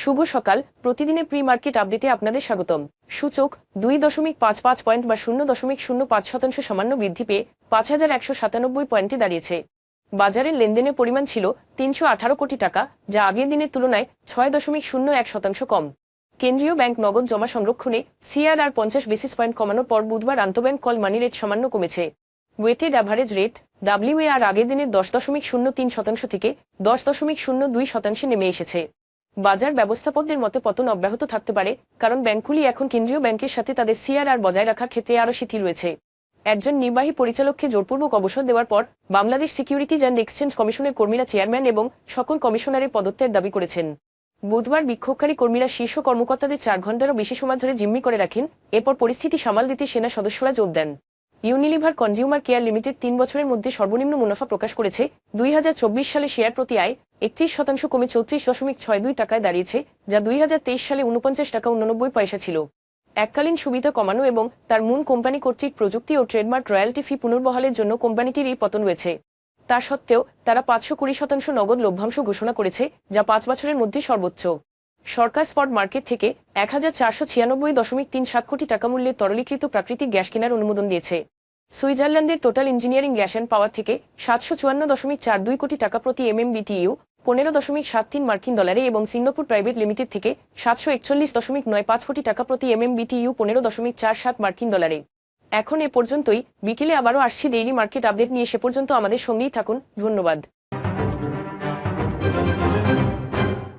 শুভ সকাল। প্রতিদিনের pre market আপডেটে আপনাদের স্বাগতম। সূচক দুই দশমিক পাঁচ পাঁচ পয়েন্ট বা শূন্য দশমিক শূন্য পাঁচ শতাংশ সামান্য বৃদ্ধি পেয়ে পাঁচ হাজার একশো সাতানব্বই পয়েন্টে দাঁড়িয়েছে। বাজারের লেনদেনের পরিমাণ ছিল তিনশো আঠারো কোটি টাকা, যা আগের দিনের তুলনায় ছয় দশমিক শূন্য এক শতাংশ কম। কেন্দ্রীয় ব্যাংক নগদ জমা সংরক্ষণে সিআরআর পঞ্চাশ বেসিস পয়েন্ট কমানোর পর বুধবার আন্তঃব্যাংক কল মানি রেট সামান্য কমেছে। ওয়েটেড অ্যাভারেজ রেট ডাব্লিউএ আর আগের দিনের দশ দশমিক শূন্য তিন শতাংশ থেকে দশ দশমিক শূন্য দুই শতাংশে নেমে এসেছে। বাজার ব্যবস্থাপকদের মতে পতন অব্যাহত থাকতে পারে, কারণ ব্যাংকগুলি এখন কেন্দ্রীয় ব্যাংকের সাথে তাদের সিআরআর বজায় রাখার ক্ষেত্রে আরও শিথিল রয়েছে। একজন নির্বাহী পরিচালককে জোরপূর্বক অবসর দেওয়ার পর বাংলাদেশ সিকিউরিটিজ অ্যান্ড এক্সচেঞ্জ কমিশনের কর্মীরা চেয়ারম্যান এবং সকল কমিশনারের পদত্যাগ দাবি করেছেন। বুধবার বিক্ষোভকারী কর্মীরা শীর্ষ কর্মকর্তাদের চার ঘন্টারও বেশি সময় ধরে জিম্মি করে রাখেন, এরপর পরিস্থিতি সামাল দিতে সেনা সদস্যরা যোগ দেন। ইউনিলিভার কনজিউমার কেয়ার লিমিটেড তিন বছরের মধ্যে সর্বনিম্ন মুনাফা প্রকাশ করেছে। দুই হাজার চব্বিশ সালে শেয়ার প্রতি আয় একত্রিশ শতাংশ কমে চৌত্রিশ দশমিক ছয় দুই টাকায় দাঁড়িয়েছে, যা দুই হাজার তেইশ সালে উনপঞ্চাশ টাকা উননব্বই পয়সা ছিল। এককালীন সুবিধা কমানো এবং তার মূল কোম্পানি কর্তৃক প্রযুক্তি ও ট্রেডমার্ক রয়্যালটি ফি পুনর্বহালের জন্য কোম্পানিটির এই পতন রয়েছে তা সত্ত্বেও তারা পাঁচশো কুড়ি শতাংশ নগদ লভ্যাংশ ঘোষণা করেছে, যা পাঁচ বছরের মধ্যে সর্বোচ্চ। সরকার স্পট মার্কেট থেকে এক হাজার চারশো ছিয়ানব্বই দশমিক তিন সাত কোটি টাকা মূল্যের তরলীকৃত প্রাকৃতিক গ্যাস কেনার অনুমোদন দিয়েছে। সুইজারল্যান্ডের total engineering gas and power থেকে সাতশো চুয়ান্ন দশমিক চার দুই কোটি টাকা প্রতি এমএমবিটিইউ, পনেরো দশমিক সাত তিন মার্কিন ডলারে এবং সিঙ্গাপুর প্রাইভেট লিমিটেড থেকে সাতশো একচল্লিশ দশমিক নয় পাঁচ কোটি টাকা প্রতি এমএমবিটিইউ, পনেরো দশমিক চার সাত মার্কিন ডলারে। এখন এ পর্যন্তই, বিকেলে আবারও আসছি ডেইলি মার্কেট আপডেট নিয়ে, সে পর্যন্ত আমাদের সঙ্গেই থাকুন, ধন্যবাদ।